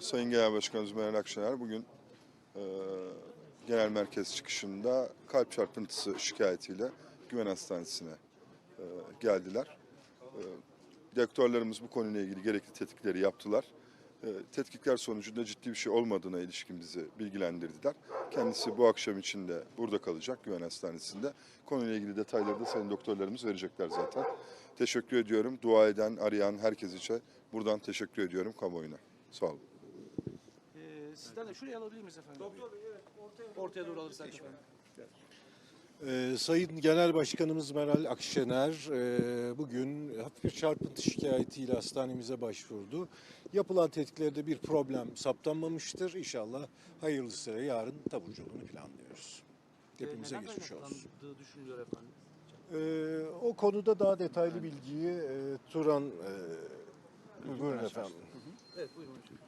Sayın Genel Başkanımız Meral Akşener bugün e, genel merkez çıkışında kalp çarpıntısı şikayetiyle Güven Hastanesi'ne e, geldiler. E, doktorlarımız bu konuyla ilgili gerekli tetkikleri yaptılar. E, tetkikler sonucunda ciddi bir şey olmadığına ilişkin bizi bilgilendirdiler. Kendisi bu akşam içinde burada kalacak Güven Hastanesi'nde. Konuyla ilgili detayları da sayın doktorlarımız verecekler zaten. Teşekkür ediyorum. Dua eden, arayan herkes için buradan teşekkür ediyorum kamuoyuna. Sağ olun. Ee, sizden de şuraya alabilir miyiz efendim? Doktor Bey evet ortaya, ortaya doğru alırsak efendim. Ee, Sayın Genel Başkanımız Meral Akşener e, bugün hafif bir çarpıntı şikayetiyle hastanemize başvurdu. Yapılan tetkiklerde bir problem saptanmamıştır. İnşallah hayırlısıyla yarın taburculuğunu planlıyoruz. Hepimize Ee, geçmiş olsun. kaynaklandığı düşünülüyor efendim. Ee, o konuda daha detaylı bilgiyi e, Turan e, buyurun efendim. Evet buyurun hocam.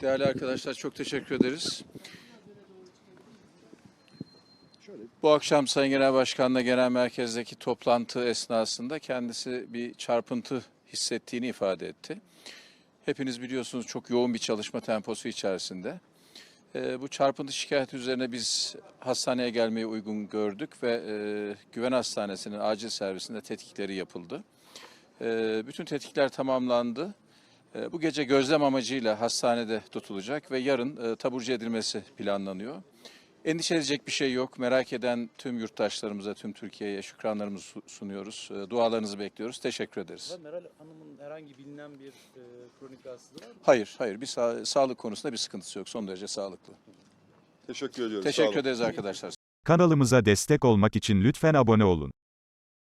Değerli arkadaşlar çok teşekkür ederiz. Bu akşam Sayın Genel Başkan'la genel merkezdeki toplantı esnasında kendisi bir çarpıntı hissettiğini ifade etti. Hepiniz biliyorsunuz çok yoğun bir çalışma temposu içerisinde. Ee, bu çarpıntı şikayeti üzerine biz hastaneye gelmeyi uygun gördük ve e, Güven Hastanesi'nin acil servisinde tetkikleri yapıldı. Ee, bütün tetkikler tamamlandı. E, Bu gece gözlem amacıyla hastanede tutulacak ve yarın e, taburcu edilmesi planlanıyor. Endişe edecek bir şey yok. Merak eden tüm yurttaşlarımıza, tüm Türkiye'ye şükranlarımızı su- sunuyoruz. E, Dualarınızı bekliyoruz. Teşekkür ederiz. Meral Hanım'ın herhangi bilinen bir e, kronik rahatsızlığı var mı? Hayır, hayır. Bir sa- sağlık konusunda bir sıkıntısı yok. Son derece sağlıklı. Teşekkür ediyoruz. Sağ Teşekkür ederiz arkadaşlar. Kanalımıza destek olmak için lütfen abone olun.